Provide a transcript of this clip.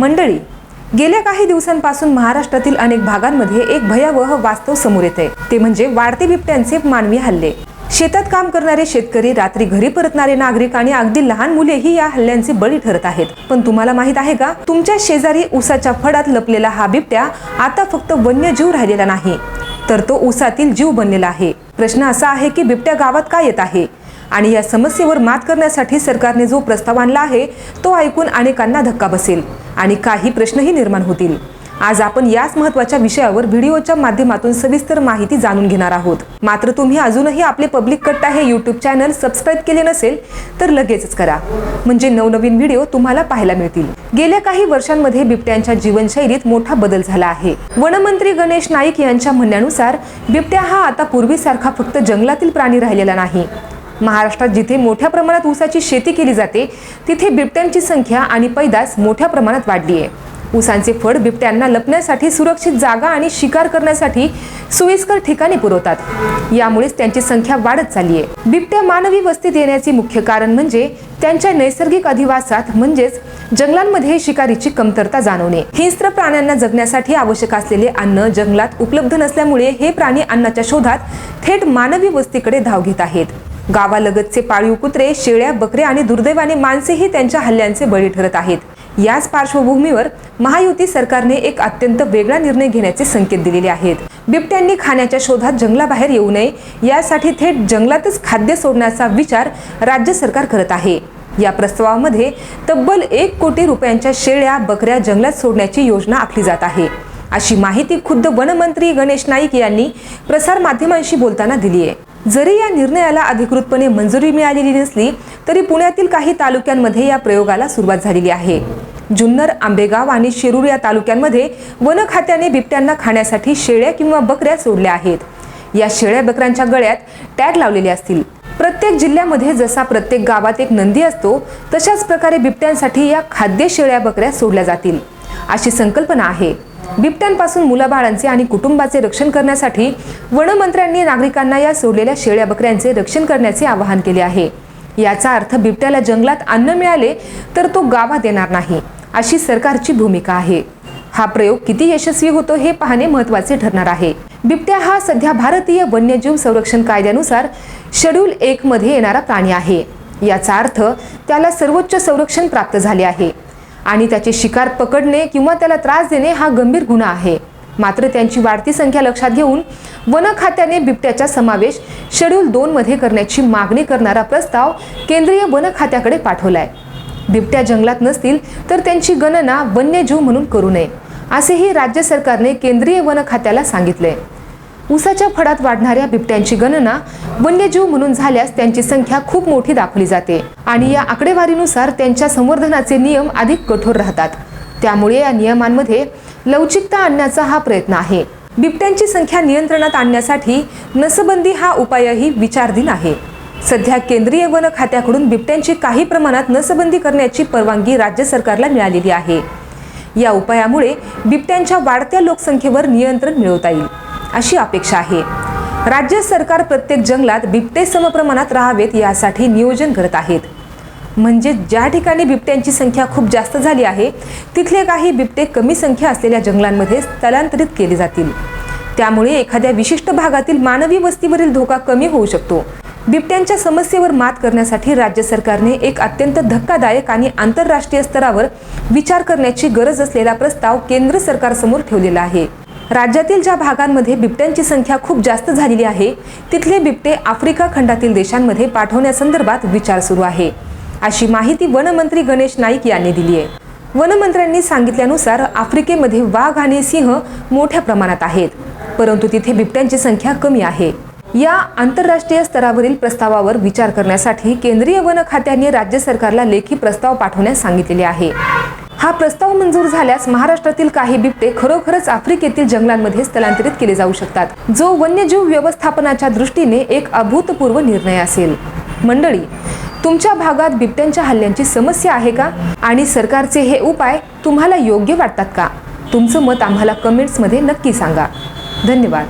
मंडळी गेल्या काही दिवसांपासून महाराष्ट्रातील अनेक भागांमध्ये एक भयावह वास्तव समोर येते ते म्हणजे वाढते बिबट्यांचे मानवी हल्ले. शेतात काम करणारे शेतकरी रात्री घरी परतणारे नागरिक आणि अगदी लहान मुलेही या हल्ल्यांचे बळी ठरत आहेत. पण तुम्हाला माहीत आहे का? तुमच्या शेजारी उसाच्या फडात लपलेला हा बिबट्या आता फक्त वन्यजीव राहिलेला नाही तर तो उसातील जीव बनलेला आहे. प्रश्न असा आहे की बिबट्या गावात का येत आहे? आणि या समस्येवर मात करण्यासाठी सरकारने जो प्रस्ताव आणला आहे तो ऐकून अनेकांना धक्का बसेल. आणि काही प्रश्नही निर्माण होतील. आज आपण याच महत्त्वाच्या विषयावर व्हिडिओच्या माध्यमातून सविस्तर माहिती जाणून घेणार आहोत. मात्र तुम्ही अजूनही आपले पब्लिक कट्टा हे यूट्यूब चॅनल सबस्क्राईब केले नसेल तर लगेचच करा. म्हणजे नवनवीन व्हिडिओ तुम्हाला पाहायला मिळतील. गेल्या काही वर्षांमध्ये बिबट्यांच्या जीवनशैलीत मोठा बदल झाला आहे. वनमंत्री गणेश नाईक यांच्या म्हणण्यानुसार बिबट्या हा आता पूर्वीसारखा फक्त जंगलातील प्राणी राहिलेला नाही. महाराष्ट्रात जिथे मोठ्या प्रमाणात ऊसाची शेती केली जाते तिथे बिबट्यांची संख्या आणि पैदास मोठ्या प्रमाणात वाढली आहे. ऊसांचे फळ बिबट्यांना लपण्यासाठी सुरक्षित जागा आणि शिकार करण्यासाठी सोयीस्कर ठिकाणी पुरवतात. यामुळेच त्यांची संख्या वाढत चालली आहे. बिबट्या मानवी वस्तीत येण्याचे मुख्य कारण म्हणजे त्यांच्या नैसर्गिक अधिवासात म्हणजेच जंगलांमध्ये शिकारीची कमतरता जाणवणे. हिंस्त्र प्राण्यांना जगण्यासाठी आवश्यक असलेले अन्न जंगलात उपलब्ध नसल्यामुळे हे प्राणी अन्नाच्या शोधात थेट मानवी वस्तीकडे धाव घेत आहेत. गावालगतचे पाळीव कुत्रे शेळ्या बकरे आणि दुर्दैवाने माणसेही त्यांच्या हल्ल्यांचे बळी ठरत आहेत. याच पार्श्वभूमीवर महायुती सरकारने एक अत्यंत वेगळा निर्णय घेण्याचे संकेत दिलेले आहेत. बिबट्यांनी खाण्याच्या शोधात जंगलाबाहेर येऊ नये यासाठी थेट जंगलातच खाद्य सोडण्याचा विचार राज्य सरकार करत आहे. या प्रस्तावामध्ये तब्बल एक कोटी रुपयांच्या शेळ्या बकऱ्या जंगलात सोडण्याची योजना आखली जात आहे. अशी माहिती खुद्द वनमंत्री गणेश नाईक यांनी प्रसार माध्यमांशी बोलताना दिली आहे जरी या निर्णयाला अधिकृतपणे मंजुरी मिळालेली नसली तरी पुण्यातील काही तालुक्यांमध्ये या प्रयोगाला सुरुवात झालेली आहे. जुन्नर आंबेगाव आणि शिरूर या तालुक्यांमध्ये वन खात्याने बिबट्यांना खाण्यासाठी शेळ्या किंवा बकऱ्या सोडल्या आहेत. या शेळ्या बकऱ्यांच्या गळ्यात टॅग लावलेले असतील. प्रत्येक जिल्ह्यामध्ये जसा प्रत्येक गावात एक नंदी असतो तशाच प्रकारे बिबट्यांसाठी या खाद्य शेळ्या बकऱ्या सोडल्या जातील अशी संकल्पना आहे. बिबट्यांपासून मुलाबाळांचे आणि कुटुंबाचे रक्षण करण्यासाठी वनमंत्र्यांनी नागरिकांना या सोडलेल्या शेळ्या बकऱ्यांचे रक्षण करण्याचे आवाहन केले आहे. याचा अर्थ बिबट्याला जंगलात अन्न मिळाले तर तो गावा देणार नाही अशी सरकारची भूमिका आहे. हा प्रयोग किती यशस्वी होतो हे पाहणे महत्त्वाचे ठरणार आहे. बिबट्या हा सध्या भारतीय वन्यजीव संरक्षण कायद्यानुसार शेड्यूल एक मध्ये येणारा प्राणी आहे. याचा अर्थ त्याला सर्वोच्च संरक्षण प्राप्त झाले आहे. आणि त्याचे शिकार पकडणे किंवा त्याला त्रास देणे हा गंभीर गुन्हा आहे. मात्र त्यांची वाढती संख्या लक्षात घेऊन वन खात्याने बिबट्याचा समावेश शेड्यूल दोन मध्ये करण्याची मागणी करणारा प्रस्ताव केंद्रीय वन खात्याकडे पाठवलाय. बिबट्या जंगलात नसतील तर त्यांची गणना वन्यजीव म्हणून करू नये असेही राज्य सरकारने केंद्रीय वन खात्याला सांगितले उसाच्या फडात वाढणाऱ्या बिबट्यांची गणना वन्यजीव म्हणून झाल्यास त्यांची संख्या खूप मोठी दाखवली जाते. आणि या आकडेवारीनुसार त्यांच्या संवर्धनाचे नियम अधिक कठोर राहतात. त्यामुळे या नियमांमध्ये लवचिकता आणण्याचा हा प्रयत्न आहे. बिबट्यांची संख्या नियंत्रणात आणण्यासाठी नसबंदी हा उपायही विचारधीन आहे. सध्या केंद्रीय वन खात्याकडून बिबट्यांची काही प्रमाणात नसबंदी करण्याची परवानगी राज्य सरकारला मिळालेली आहे. या उपायामुळे बिबट्यांच्या वाढत्या लोकसंख्येवर नियंत्रण मिळवता येईल. अशी अपेक्षा आहे. राज्य सरकार प्रत्येक जंगलात बिबटे समप्रमाणात राहावेत यासाठी नियोजन करत आहेत. म्हणजे ज्या ठिकाणी बिबट्यांची संख्या खूप जास्त झाली आहे तिथले काही बिबटे कमी संख्या असलेल्या जंगलांमध्ये स्थलांतरित केले जातील. त्यामुळे एखाद्या विशिष्ट भागातील मानवी वस्तीवरील धोका कमी होऊ शकतो. बिबट्यांच्या समस्येवर मात करण्यासाठी राज्य सरकारने एक अत्यंत धक्कादायक आणि आंतरराष्ट्रीय स्तरावर विचार करण्याची गरज असलेला प्रस्ताव केंद्र सरकारसमोर ठेवलेला आहे. राज्यातील ज्या भागांमध्ये बिबट्यांची संख्या खूप जास्त झालेली आहे तिथले बिबटे आफ्रिका खंडातील देशांमध्ये पाठवण्यासंदर्भात विचार सुरू आहे. अशी माहिती वनमंत्री गणेश नाईक यांनी दिली आहे. वनमंत्र्यांनी सांगितल्यानुसार आफ्रिकेमध्ये वाघ आणि सिंह मोठ्या प्रमाणात आहेत परंतु तिथे बिबट्यांची संख्या कमी आहे. या आंतरराष्ट्रीय स्तरावरील प्रस्तावावर विचार करण्यासाठी केंद्रीय वन खात्याने राज्य सरकारला लेखी प्रस्ताव पाठवण्यास सांगितलेले आहे. हा प्रस्ताव मंजूर झाल्यास महाराष्ट्रातील काही बिबटे खरोखरच आफ्रिकेतील जंगलांमध्ये स्थलांतरित केले जाऊ शकतात. जो वन्यजीव व्यवस्थापनाच्या दृष्टीने एक अभूतपूर्व निर्णय असेल. मंडळी तुमच्या भागात बिबट्यांच्या हल्ल्यांची समस्या आहे का? आणि सरकारचे हे उपाय तुम्हाला योग्य वाटतात का? तुमचं मत आम्हाला कमेंट्समध्ये नक्की सांगा. धन्यवाद.